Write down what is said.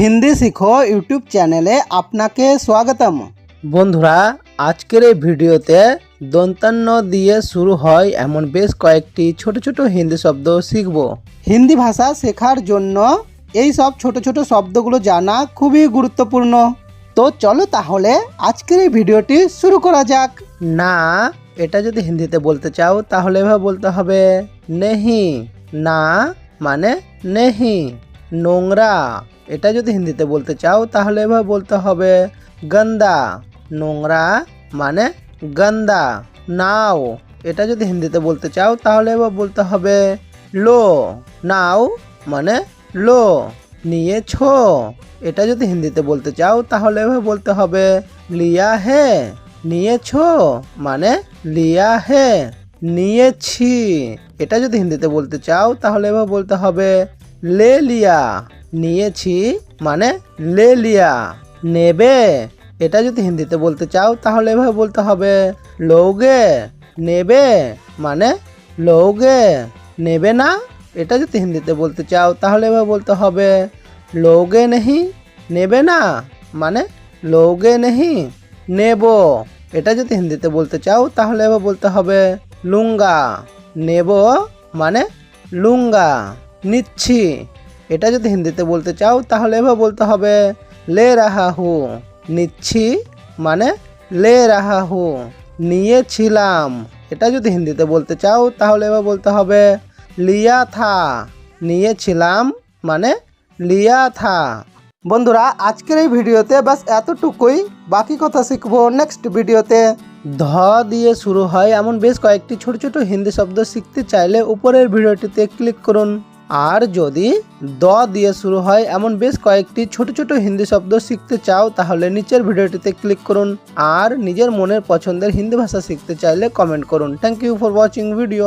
হিন্দি শিখো ইউটিউব চ্যানেলে আপনাকে স্বাগতম। বন্ধুরা আজকের এই ভিডিওতে দন্তান্ন দিয়ে শুরু হয় এমন বেশ কয়েকটি ছোট ছোট হিন্দি শব্দ শিখব। হিন্দি ভাষা শেখার জন্য এই সব ছোট ছোট শব্দগুলো জানা খুবই গুরুত্বপূর্ণ। তো চলো তাহলে আজকের এই ভিডিওটি শুরু করা যাক। না এটা যদি হিন্দিতে বলতে চাও তাহলে এভাবে বলতে হবে নেহি। না মানে নেহি নোংরা। এটা যদি হিন্দিতে বলতে চাও, তাহলে এভাবে বলতে হবে গন্দা। নোংরা মানে গন্দা। নাও। এটা যদি হিন্দিতে বলতে চাও, তাহলে এবার বলতে হবে লো। নাও মানে লো। নিয়েছো। এটা যদি হিন্দিতে বলতে চাও, তাহলে এভাবে বলতে হবে লিয়া হে। নিয়েছো মানে লিয়া হে। নিয়েছি। এটা যদি হিন্দিতে বলতে চাও, তাহলে এভাবে বলতে হবে লে লিয়া। নিয়েছি মানে লে লিয়া নেবে। এটা যদি হিন্দিতে বলতে চাও, তাহলে এভাবে বলতে হবে, লোগে। নেবে মানে লোগে। নেবে না? এটা যদি হিন্দিতে বলতে চাও, তাহলে এভাবে বলতে হবে, লোগে নেহি? নেবে না মানে লোগে নেহি? নেব। এটা যদি হিন্দিতে বলতে চাও, তাহলে এবার বলতে হবে, লুঙ্গা। নেব মানে লুঙ্গা। নিচ্ছি। এটা যদি হিন্দিতে বলতে চাও, তাহলে এবার বলতে হবে, লে রাহা হু, নিচ্ছি মানে লে রাহা হু, নিয়েছিলাম এটা যদি হিন্দিতে বলতে চাও, তাহলে এবার বলতে হবে, লিয়া থা, নিয়েছিলাম মানে লিয়া থা বন্ধুরা, আজকের এই ভিডিওতে বাস এতটুকুই। বাকি কথা শিখব নেক্সট ভিডিওতে। ধ দিয়ে শুরু হয় এমন বেশ কয়েকটি ছোট ছোট হিন্দি শব্দ শিখতে চাইলে উপরের ভিডিওটিতে ক্লিক করুন। আর যদি দ দিয়ে শুরু হয়, এমন বেশ কয়েকটি ছোট ছোট হিন্দি শব্দ শিখতে চাও, তাহলে নিচের ভিডিওটিতে ক্লিক করুন। আর নিজের মনের পছন্দের হিন্দি ভাষা শিখতে চাইলে কমেন্ট করুন। Thank you for watching video